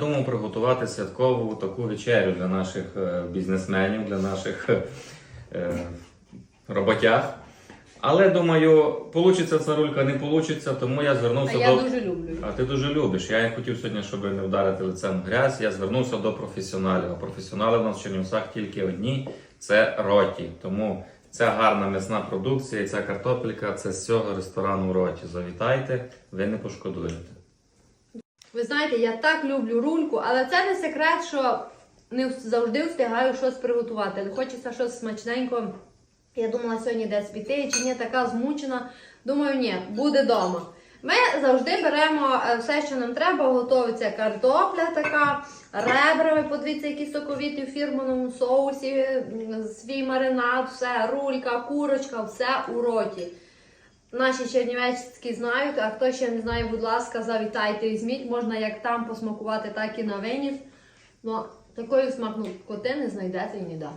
Думав приготувати святкову таку вечерю для наших е, бізнесменів, для наших е, е, роботяг. Але думаю, получиться царулька, не получиться, тому я А звернувся я до. дуже люблю. А ти дуже любиш. Я хотів сьогодні, щоб не вдарити лицем грязь. Я звернувся до професіоналів. А професіонали в нас в Чернівцях тільки одні це роті. Тому ця гарна м'ясна продукція ця картопелька це з цього ресторану роті. Завітайте, ви не пошкодуєте. Ви знаєте, я так люблю рульку, але це не секрет, що не завжди встигаю щось приготувати. Хочеться щось смачненько. Я думала сьогодні десь піти, чи ні, така змучена. Думаю, ні, буде вдома. Ми завжди беремо е, все, що нам треба, готується картопля така, ребра, подивіться, які соковіті в фірманому соусі, свій маринад, все, рулька, курочка, все у роті. Наші чернівецькі знають, а хто ще не знає, будь ласка, завітайте візьміть. Можна як там посмакувати, так і на виніс. Ну, такої смаку коти не знайдете і ніде.